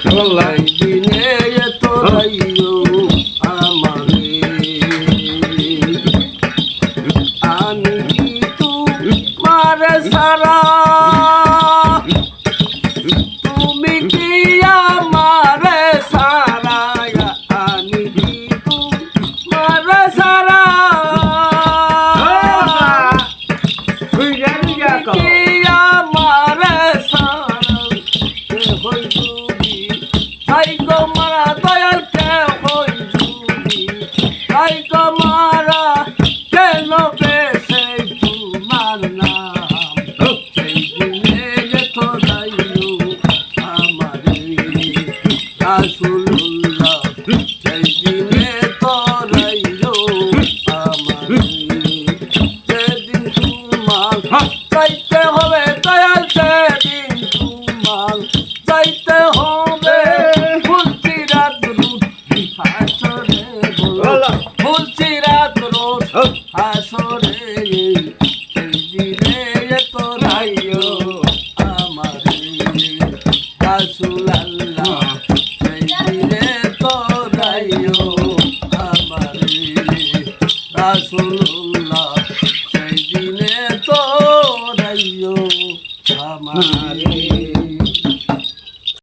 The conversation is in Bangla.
এই দিনে তোরাইও আমারে আমি কি তোমার সারা তুমি কি আমার সারা আমি কি তোমার সারা তুই জানি চাইতে হবে দয়াল সেদিন তোমার চাইতে হবে বলো ফুলছি রাত রোড হাসরে সেই দিনে তোরাইও আমারে রাসূল আল্লাহ সেই দিনে তোরাইও আমারে রাসূলুল্লাহ সেই দিনে আমারে